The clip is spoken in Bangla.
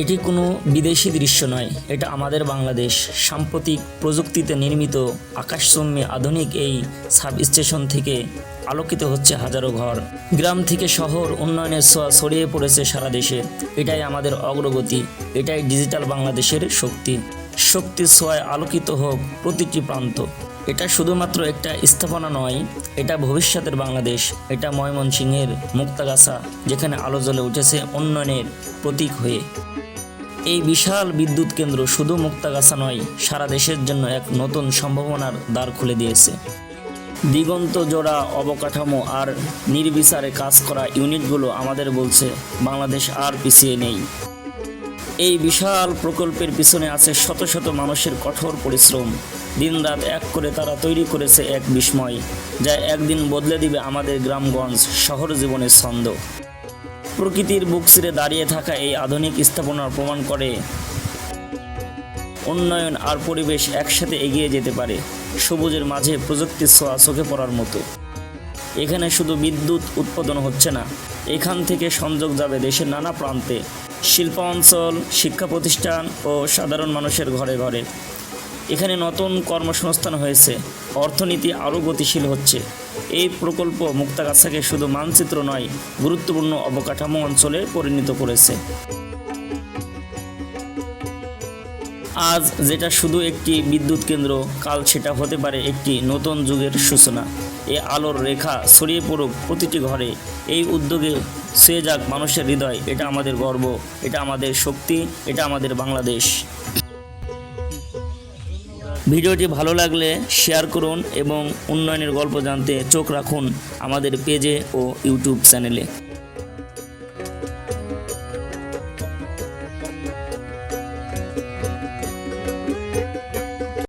এটি কোনো বিদেশি দৃশ্য নয়, এটা আমাদের বাংলাদেশ। সাম্প্রতিক প্রযুক্তিতে নির্মিত আকাশচুম্বী আধুনিক এই সাব স্টেশন থেকে আলোকিত হচ্ছে হাজারো ঘর। গ্রাম থেকে শহর উন্নয়নের ছোঁয়া ছড়িয়ে পড়েছে সারা দেশে। এটাই আমাদের অগ্রগতি, এটাই ডিজিটাল বাংলাদেশের শক্তি। শক্তির ছোঁয়ায় আলোকিত হোক প্রতিটি প্রান্ত। এটা শুধুমাত্র একটা স্থাপনা নয়, এটা ভবিষ্যতের বাংলাদেশ। এটা ময়মনসিংহের মুক্তাগাছা, যেখানে আলো জ্বলে উঠেছে উন্নয়নের প্রতীক হয়ে। এই বিশাল বিদ্যুৎ কেন্দ্র শুধু মুক্তাগাছা নয়, সারা দেশের জন্য এক নতুন সম্ভাবনার দ্বার খুলে দিয়েছে। দিগন্ত জোড়া, অবকাঠামো আর নির্বিচারে কাজ করা ইউনিটগুলো আমাদের বলছে বাংলাদেশ আর পিছিয়ে নেই। এই বিশাল প্রকল্পের পিছনে আছে শত শত মানুষের কঠোর পরিশ্রম। দিনরাত এক করে তারা তৈরি করেছে এক বিস্ময়, যা একদিন বদলে দিবে আমাদের গ্রামগঞ্জ শহর জীবনের ছন্দ। প্রকৃতির বুক ছিঁড়ে দাঁড়িয়ে থাকা এই আধুনিক স্থাপনার প্রমাণ করে উন্নয়ন আর পরিবেশ একসাথে এগিয়ে যেতে পারে সবুজের মাঝে প্রযুক্তির ছোঁয়া চোখে পড়ার মতো। এখানে শুধু বিদ্যুৎ উৎপাদন হচ্ছে না, এখান থেকে সংযোগ যাবে দেশের নানা প্রান্তে। শিল্প অঞ্চল শিক্ষা প্রতিষ্ঠান ও সাধারণ মানুষের ঘরে ঘরে। এখানে নতুন কর্মসংস্থান হয়েছে, অর্থনীতি আরও গতিশীল হচ্ছে। এই প্রকল্প মুক্তাগাছাকে শুধু মানচিত্র নয়, গুরুত্বপূর্ণ অবকাঠামো অঞ্চলে পরিণত করেছে। আজ যেটা শুধু একটি বিদ্যুৎ কেন্দ্র, কাল সেটা হতে পারে একটি নতুন যুগের সূচনা। এ আলোর রেখা ছড়িয়ে পড়ুক প্রতিটি ঘরে। এই উদ্যোগে সে যাক মানুষের হৃদয়, এটা আমাদের গর্ব, এটা আমাদের শক্তি, এটা আমাদের বাংলাদেশ। ভিডিওটি ভালো লাগলে শেয়ার করুন এবং উন্নয়নের গল্প জানতে চোখ রাখুন আমাদের পেজে ও ইউটিউব চ্যানেলে।